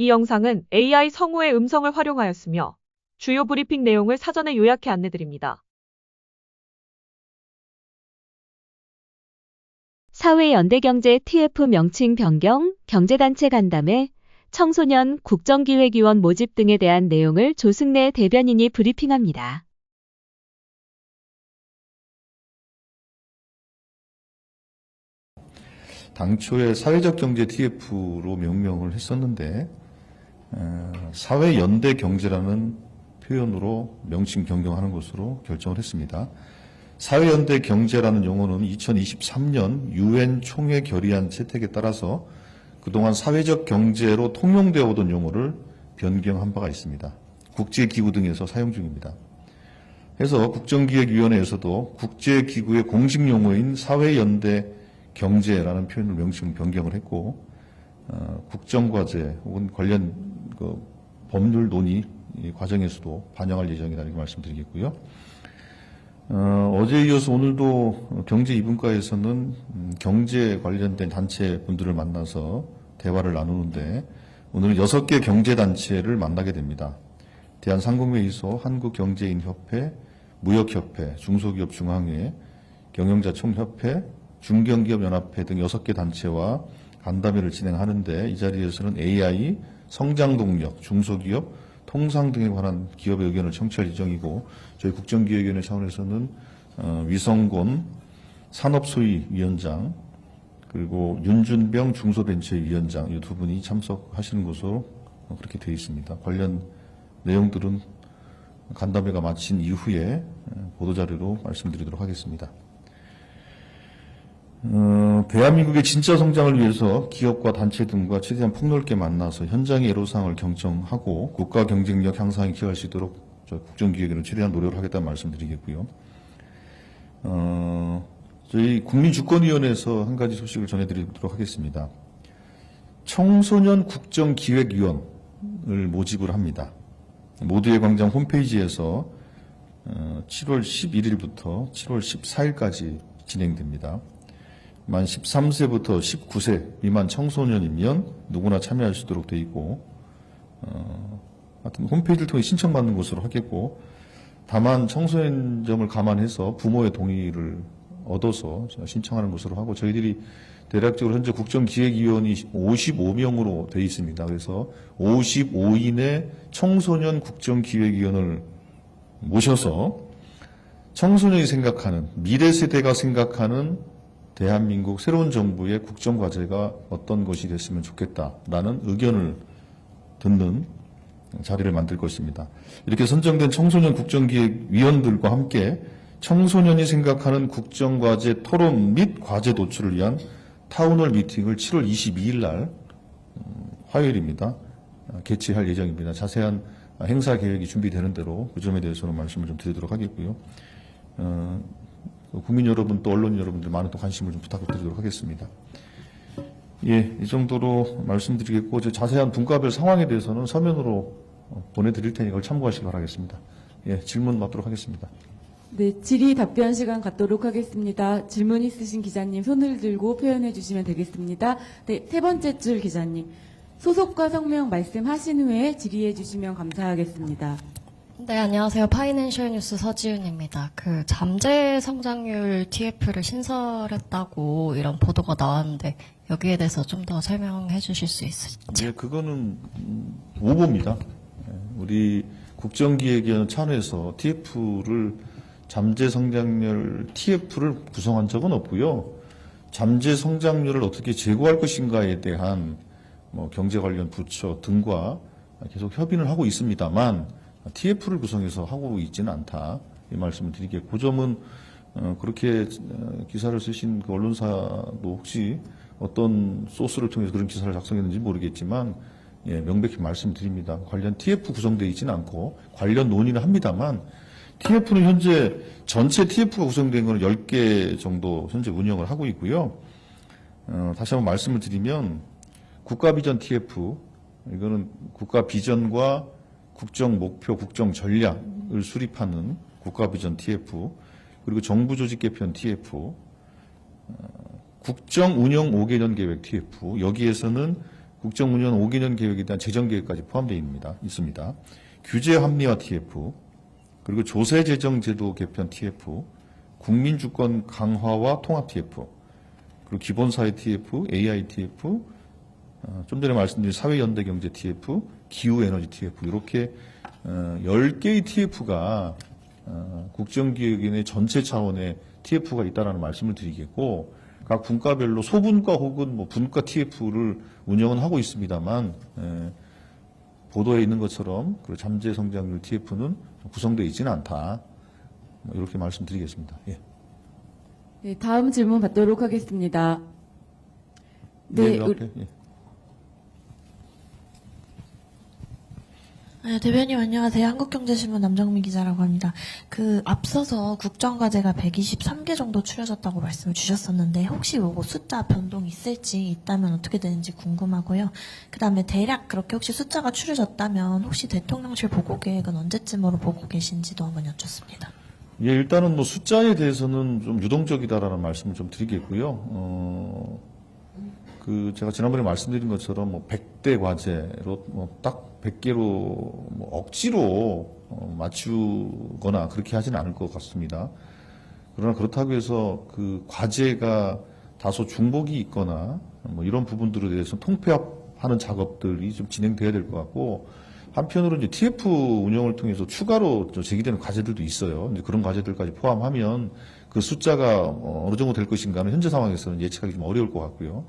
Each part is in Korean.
이 영상은 AI 성우의 음성을 활용하였으며 주요 브리핑 내용을 사전에 요약해 안내드립니다. 사회연대경제 TF 명칭 변경, 경제단체 간담회, 청소년 국정기획위원 모집 등에 대한 내용을 조승래 대변인이 브리핑합니다. 당초에 사회적 경제 TF로 명명을 했었는데 어, 사회 연대 경제라는 표현으로 명칭 변경하는 것으로 결정을 했습니다. 사회 연대 경제라는 용어는 2023년 유엔 총회 결의안 채택에 따라서 그동안 사회적 경제로 통용되어 오던 용어를 변경한 바가 있습니다. 국제기구 등에서 사용 중입니다. 해서 국정기획위원회에서도 국제기구의 공식 용어인 사회연대 경제라는 표현을 명칭 변경을 했고 어, 국정과제 혹은 관련 그 법률 논의 이 과정에서도 반영할 예정이라는 말씀드리겠고요. 어, 제 이어서 오늘도 경제 이분과에서는 음, 경제 관련된 단체 분들을 만나서 대화를 나누는데 오늘은 여섯 개 경제 단체를 만나게 됩니다. 대한상공회의소, 한국경제인협회, 무역협회, 중소기업중앙회, 경영자총협회, 중견기업연합회 등 여섯 개 단체와 간담회를 진행하는데 이 자리에서는 AI, 성장 동력, 중소기업, 통상 등에 관한 기업의 의견을 청취할 예정이고 저희 국정기획위원회 차원에서는 어, 위성곤 산업소위위원장 그리고 윤준병 중소벤처위원장 이 두 분이 참석하시는 것으로 그렇게 되어 있습니다. 관련 내용들은 간담회가 마친 이후에 어, 보도자료로 말씀드리도록 하겠습니다. 어, 대한민국의 진짜 성장을 위해서 기업과 단체 등과 최대한 폭넓게 만나서 현장의 애로사항을 경청하고 국가 경쟁력 향상에 기여할 수 있도록 저 국정기획에는 최대한 노력을 하겠다는 말씀드리겠고요. 어, 저희 국민주권위원회에서 한 가지 소식을 전해드리도록 하겠습니다. 청소년 국정기획위원을 모집을 합니다. 모두의 광장 홈페이지에서 어, 7월 11일부터 7월 14일까지 진행됩니다. 만 13세부터 19세 미만 청소년이면 누구나 참여할 수 있도록 되어 있고, 어, 하여튼 홈페이지를 통해 신청받는 것으로 하겠고, 다만 청소년 점을 감안해서 부모의 동의를 얻어서 신청하는 것으로 하고, 저희들이 대략적으로 현재 국정기획위원이 55명으로 되어 있습니다. 그래서 55인의 청소년 국정기획위원을 모셔서 청소년이 생각하는 미래 세대가 생각하는 대한민국 새로운 정부의 국정 과제가 어떤 것이 됐으면 좋겠다라는 의견을 듣는 자리를 만들 것입니다. 이렇게 선정된 청소년 국정기획위원들과 함께 청소년이 생각하는 국정과제 토론 및 과제 도출을 위한 타운홀 미팅을 7월 22일 날 음, 화요일입니다. 어, 개최할 예정입니다. 자세한 행사 계획이 준비되는 대로 그 점에 대해서는 말씀을 좀 드리도록 하겠고요. 어, 국민 여러분 또 언론 여러분들 많은 또 관심을 좀 부탁드리도록 하겠습니다. 예, 이 정도로 말씀드리겠고 저 자세한 분과별 상황에 대해서는 서면으로 어, 보내드릴 테니 그걸 참고하시기 바라겠습니다. 예, 질문 받도록 하겠습니다. 네, 질의 답변 시간 갖도록 하겠습니다. 질문 있으신 기자님 손을 들고 표현해 주시면 되겠습니다. 네, 세 번째 줄 기자님. 소속과 성명 말씀하신 후에 질의해 주시면 감사하겠습니다. 네, 안녕하세요. 파이낸셜 뉴스 서지윤입니다. 그 잠재 성장률 TF를 신설했다고 이런 보도가 나왔는데 여기에 대해서 좀 더 설명해 주실 수 있으신지. 예, 그거는 음, 오보입니다. 예, 우리 국정기획위원 차원에서 TF를 잠재 성장률 TF를 구성한 적은 없고요. 잠재 성장률을 어떻게 제고할 것인가에 대한 뭐 경제 관련 부처 등과 계속 협의를 하고 있습니다만 TF를 구성해서 하고 있지는 않다 이 말씀을 드리겠고 그 점은 어, 그렇게 어, 기사를 쓰신 그 언론사도 혹시 어떤 소스를 통해서 그런 기사를 작성했는지 모르겠지만 예, 명백히 말씀드립니다. 관련 TF 구성되어 있지는 않고 관련 논의는 합니다만 TF는 현재 전체 TF가 구성된 거는 10개 정도 현재 운영을 하고 있고요. 어, 다시 한번 말씀을 드리면 국가 비전 TF 이거는 국가 비전과 국정 목표, 국정 전략을 수립하는 국가 비전 TF 그리고 정부 조직 개편 TF 어, 국정 운영 5개년 계획 TF 여기에서는 국정 운영 5개년 계획에 대한 재정 계획까지 포함되어 있습니다. 있습니다. 규제 합리화 TF, 그리고 조세 재정 제도 개편 TF, 국민 주권 강화와 통합 TF, 그리고 기본 사회 TF, AI TF, 어, 좀 전에 말씀드린 사회 연대 경제 TF, 기후 에너지 TF 이렇게 어, 10개의 TF가 어, 국정기획위원회 전체 차원의 TF가 있다라는 말씀을 드리겠고 각 분과별로 소분과 혹은 뭐 분과 TF를 운영은 하고 있습니다만 에, 보도에 있는 것처럼 그 잠재 성장률 TF는 구성되어 있지는 않다. 뭐 이렇게 말씀드리겠습니다. 예. 네, 다음 질문 받도록 하겠습니다. 네, 요우리- 앞에, 예. 네, 대변인 안녕하세요. 한국경제신문 남정민 기자라고 합니다. 그 앞서서 국정과제가 123개 정도 추려졌다고 말씀을 주셨었는데 혹시 요거 숫자 변동 있을지 있다면 어떻게 되는지 궁금하고요. 그 다음에 대략 그렇게 혹시 숫자가 추려졌다면 혹시 대통령실 보고 계획은 언제쯤으로 보고 계신지도 한번 여쭙습니다. 예, 일단은 뭐 숫자에 대해서는 좀 유동적이다라는 말씀을 좀 드리겠고요. 어, 그 제가 지난번에 말씀드린 것처럼 뭐 100대 과제로 뭐딱 100개로 뭐 억지로 어, 맞추거나 그렇게 하지는 않을 것 같습니다. 그러나 그렇다고 해서 그 과제가 다소 중복이 있거나 뭐 이런 부분들에 대해서 통폐합하는 작업들이 좀 진행돼야 될 것 같고 한편으로 이제 TF 운영을 통해서 추가로 저 제기되는 과제들도 있어요. 이제 그런 과제들까지 포함하면 그 숫자가 어, 어느 정도 될 것인가는 현재 상황에서는 예측하기 좀 어려울 것 같고요.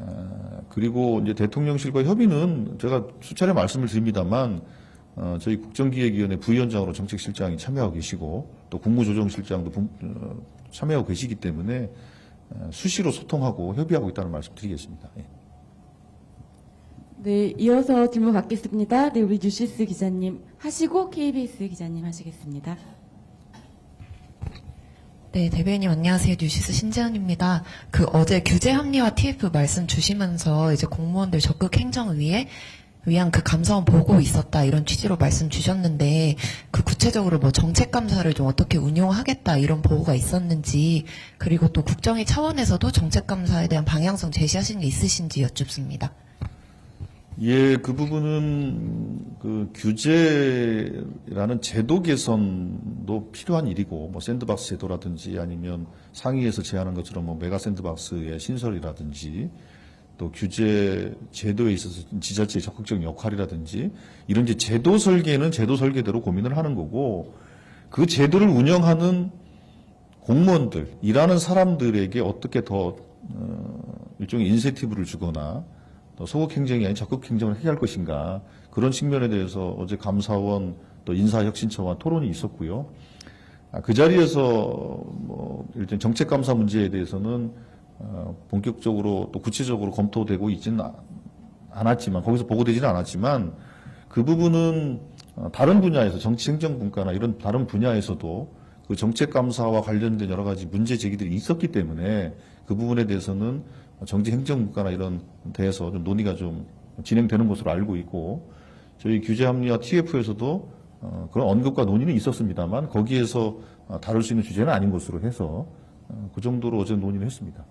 어, 그리고 이제 대통령실과 협의는 제가 수차례 말씀을 드립니다만 어, 저희 국정기획위원회 부위원장으로 정책실장이 참여하고 계시고 또 국무조정실장도 분- 어, 참여하고 계시기 때문에 어, 수시로 소통하고 협의하고 있다는 말씀 드리겠습니다. 예. 네, 이어서 질문 받겠습니다. 네, 우리 뉴시스 기자님 하시고 KBS 기자님 하시겠습니다. 네, 대변인 안녕하세요. 뉴시스 신재현입니다. 그 어제 규제 합리화 TF 말씀 주시면서 이제 공무원들 적극 행정 위에 위한 그 감사원 보고 있었다 이런 취지로 말씀 주셨는데 그 구체적으로 뭐 정책 감사를 좀 어떻게 운용하겠다 이런 보고가 있었는지 그리고 또 국정위 차원에서도 정책 감사에 대한 방향성 제시하신 게 있으신지 여쭙습니다. 예, 그 부분은 그 규제라는 제도 개선도 필요한 일이고 뭐 샌드박스 제도라든지 아니면 상위에서 제안한 것처럼 뭐 메가 샌드박스의 신설이라든지 또 규제 제도에 있어서 지자체의 적극적인 역할이라든지 이런 이제 제도 설계는 제도 설계대로 고민을 하는 거고 그 제도를 운영하는 공무원들 일하는 사람들에게 어떻게 더 어, 일종의 인센티브를 주거나 또 소극 행정이 아닌 적극 행정을 해야 할 것인가 그런 측면에 대해서 어제 감사원 또 인사혁신처와 토론이 있었고요. 아, 그 자리에서 뭐 일단 정책 감사 문제에 대해서는 어, 본격적으로 또 구체적으로 검토되고 있지는 아- 않았지만 거기서 보고되지는 않았지만 그 부분은 어, 다른 분야에서 정치 행정 분과나 이런 다른 분야에서도 그 정책 감사와 관련된 여러 가지 문제 제기들이 있었기 때문에 그 부분에 대해서는 정치 행정 분과나 이런 데에서 좀 논의가 좀 진행되는 것으로 알고 있고 저희 규제 합리화 TF에서도 어, 그런 언급과 논의는 있었습니다만 거기에서 어, 다룰 수 있는 주제는 아닌 것으로 해서 어, 그 정도로 어제 논의를 했습니다.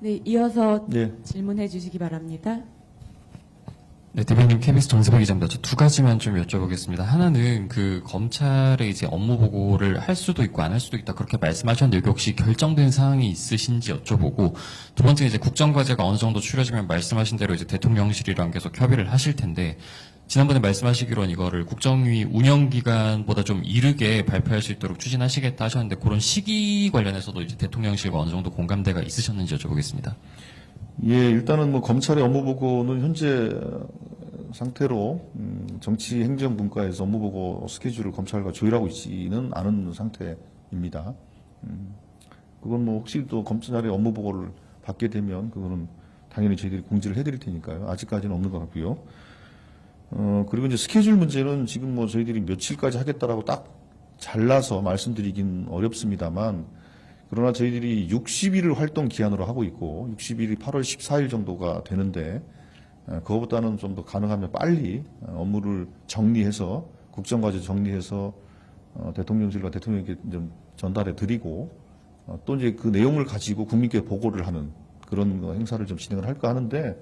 네, 이어서 네. 질문해 주시기 바랍니다. 네, 대변인 KBS 정세배 기자입니다. 저 두 가지만 좀 여쭤보겠습니다. 하나는 그 검찰의 이제 업무 보고를 할 수도 있고 안 할 수도 있다 그렇게 말씀하셨는데 여기 혹시 결정된 사항이 있으신지 여쭤보고 두 번째 이제 국정과제가 어느 정도 추려지면 말씀하신 대로 이제 대통령실이랑 계속 협의를 하실 텐데 지난번에 말씀하시기로는 이거를 국정위 운영 기간보다 좀 이르게 발표할 수 있도록 추진하시겠다 하셨는데 그런 시기 관련해서도 이제 대통령실과 어느 정도 공감대가 있으셨는지 여쭤보겠습니다. 예, 일단은 뭐 검찰의 업무 보고는 현재 상태로 음, 정치 행정 분과에서 업무 보고 스케줄을 검찰과 조율하고 있지는 않은 상태입니다. 음, 그건 뭐 혹시 또 검찰의 업무 보고를 받게 되면 그거는 당연히 저희들이 공지를 해드릴 테니까요. 아직까지는 없는 것 같고요. 어, 그리고 이제 스케줄 문제는 지금 뭐 저희들이 며칠까지 하겠다라고 딱 잘라서 말씀드리긴 어렵습니다만 그러나 저희들이 60일을 활동 기한으로 하고 있고 60일이 8월 14일 정도가 되는데 어, 그거보다는 좀 더 가능하면 빨리 어, 업무를 정리해서 국정과제 정리해서 어, 대통령실과 대통령에게 좀 전달해 드리고 어, 또 이제 그 내용을 가지고 국민께 보고를 하는 그런 거 행사를 좀 진행을 할까 하는데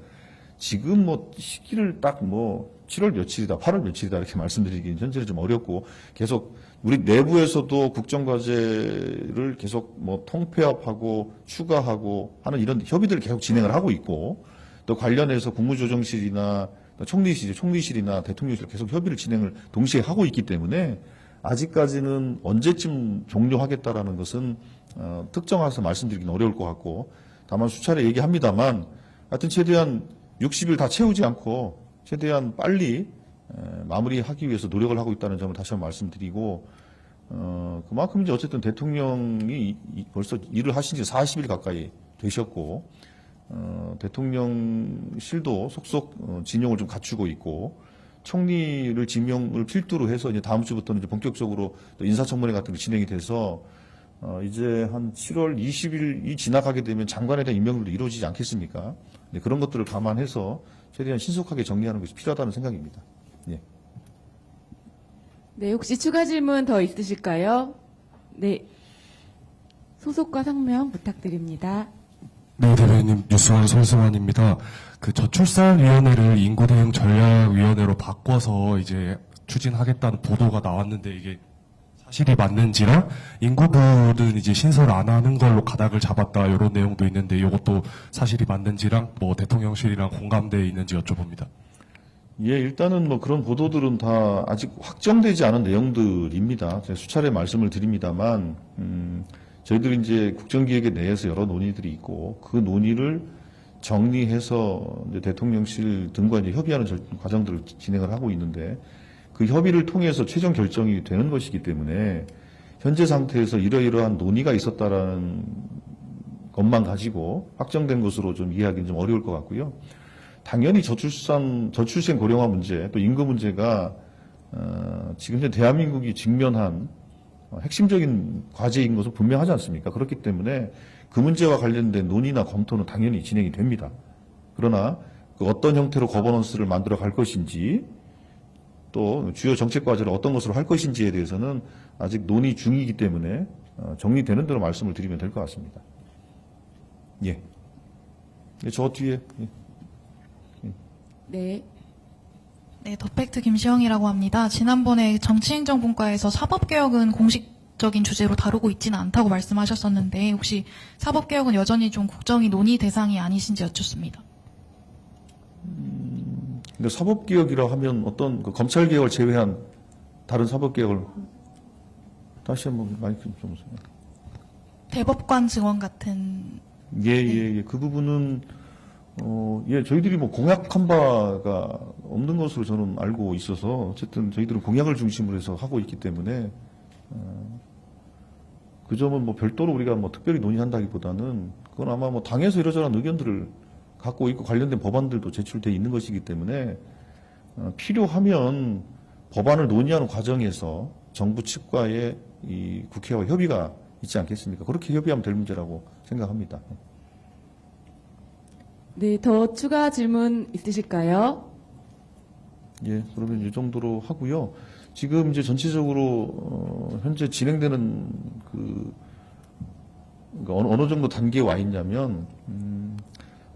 지금 뭐 시기를 딱 뭐 7월 며칠이다, 8월 며칠이다 이렇게 말씀드리기는 현재는 좀 어렵고 계속 우리 내부에서도 국정과제를 계속 뭐 통폐합하고 추가하고 하는 이런 협의들을 계속 진행을 하고 있고 또 관련해서 국무조정실이나 총리실, 총리실이나 대통령실 계속 협의를 진행을 동시에 하고 있기 때문에 아직까지는 언제쯤 종료하겠다라는 것은 어, 특정해서 말씀드리기는 어려울 것 같고 다만 수차례 얘기합니다만 하여튼 최대한 60일 다 채우지 않고 최대한 빨리 에, 마무리하기 위해서 노력을 하고 있다는 점을 다시 한번 말씀드리고 어, 그만큼 이제 어쨌든 대통령이 벌써 일을 하신 지 40일 가까이 되셨고 어, 대통령실도 속속 어, 진용을 좀 갖추고 있고 총리를 지명을 필두로 해서 이제 다음 주부터는 이제 본격적으로 또 인사청문회 같은 게 진행이 돼서 어, 이제 한 7월 20일이 지나가게 되면 장관에 대한 임명들도 이루어지지 않겠습니까? 네, 그런 것들을 감안해서 최대한 신속하게 정리하는 것이 필요하다는 생각입니다. 예. 네, 혹시 추가 질문 더 있으실까요? 네. 소속과 성명 부탁드립니다. 네, 대변인 뉴스원 손승환입니다. 그 저출산위원회를 인구대응 전략위원회로 바꿔서 이제 추진하겠다는 보도가 나왔는데 이게 사실이 맞는지랑 인구부는 이제 신설 안 하는 걸로 가닥을 잡았다 이런 내용도 있는데 이것도 사실이 맞는지랑 뭐 대통령실이랑 공감돼 있는지 여쭤봅니다. 예, 일단은 뭐 그런 보도들은 다 아직 확정되지 않은 내용들입니다. 제가 수차례 말씀을 드립니다만, 음, 저희들이 이제 국정기획에 내에서 여러 논의들이 있고, 그 논의를 정리해서 대통령실 등과 이제 협의하는 절- 과정들을 진행을 하고 있는데, 그 협의를 통해서 최종 결정이 되는 것이기 때문에, 현재 상태에서 이러이러한 논의가 있었다라는 것만 가지고 확정된 것으로 좀 이해하기는 좀 어려울 것 같고요. 당연히 저출산, 저출생 고령화 문제, 또 인구 문제가 어, 지금 현재 대한민국이 직면한 어, 핵심적인 과제인 것은 분명하지 않습니까? 그렇기 때문에 그 문제와 관련된 논의나 검토는 당연히 진행이 됩니다. 그러나 그 어떤 형태로 거버넌스를 만들어 갈 것인지 또 주요 정책 과제를 어떤 것으로 할 것인지에 대해서는 아직 논의 중이기 때문에 어, 정리되는 대로 말씀을 드리면 될 것 같습니다. 예. 네, 저 뒤에 예. 네. 네, 더팩트 김시영이라고 합니다. 지난번에 정치행정분과에서 사법개혁은 공식적인 주제로 다루고 있지는 않다고 말씀하셨었는데 혹시 사법개혁은 여전히 좀 국정이 논의 대상이 아니신지 여쭙습니다. 근데 사법개혁이라 하면 어떤 그 검찰개혁을 제외한 다른 사법개혁을 다시 한번 마이크 좀 보세요. 대법관 증원 같은 예, 예, 예. 그 부분은, 어, 예, 저희들이 뭐 공약한 바가 없는 것으로 저는 알고 있어서, 어쨌든 저희들은 공약을 중심으로 해서 하고 있기 때문에, 어, 그 점은 뭐 별도로 우리가 뭐 특별히 논의한다기보다는, 그건 아마 뭐 당에서 이러저러한 의견들을 갖고 있고 관련된 법안들도 제출돼 있는 것이기 때문에, 어, 필요하면 법안을 논의하는 과정에서 정부 측과의 이 국회와 협의가 있지 않겠습니까? 그렇게 협의하면 될 문제라고 생각합니다. 네, 더 추가 질문 있으실까요? 예, 그러면 이 정도로 하고요. 지금 이제 전체적으로 어, 현재 진행되는 그 그러니까 어느, 어느 정도 단계에 와 있냐면 음,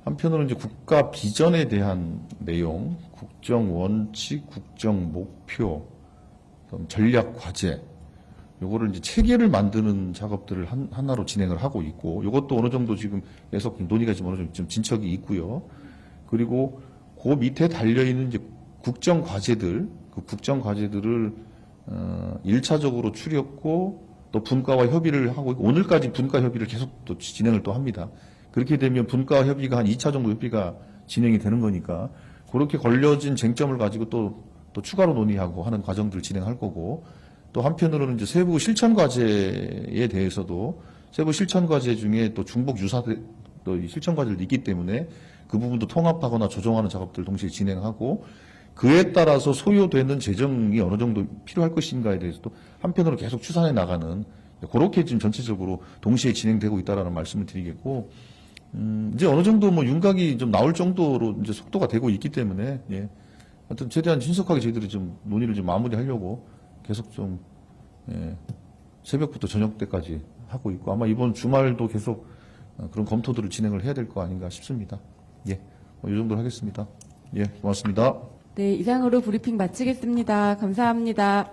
한편으로는 이제 국가 비전에 대한 내용, 국정 원칙, 국정 목표, 전략 과제, 요거를 이제 체계를 만드는 작업들을 한, 하나로 진행을 하고 있고, 요것도 어느 정도 지금 계속 논의가 지금 어느 정도 좀 진척이 있고요. 그리고 그 밑에 달려 있는 이제 국정 과제들, 그 국정 과제들을 어, 1차적으로 추렸고 또 분과와 협의를 하고 오늘까지 분과 협의를 계속 또 진행을 또 합니다. 그렇게 되면 분과 협의가 한 2차 정도 협의가 진행이 되는 거니까 그렇게 걸려진 쟁점을 가지고 또, 또 추가로 논의하고 하는 과정들을 진행할 거고 또 한편으로는 이제 세부 실천 과제에 대해서도 세부 실천 과제 중에 또 중복 유사 또이 실천 과제들이 있기 때문에 그 부분도 통합하거나 조정하는 작업들을 동시에 진행하고 그에 따라서 소요되는 재정이 어느 정도 필요할 것인가에 대해서도 한편으로 계속 추산해 나가는 그렇게 지금 전체적으로 동시에 진행되고 있다라는 말씀을 드리겠고 음, 이제 어느 정도 뭐 윤곽이 좀 나올 정도로 이제 속도가 되고 있기 때문에 예. 하여튼 최대한 신속하게 저희들이 좀 논의를 좀 마무리하려고 계속 좀 예, 새벽부터 저녁 때까지 하고 있고 아마 이번 주말도 계속 어, 그런 검토들을 진행을 해야 될 거 아닌가 싶습니다. 예, 뭐 이 정도로 하겠습니다. 예, 고맙습니다. 네, 이상으로 브리핑 마치겠습니다. 감사합니다.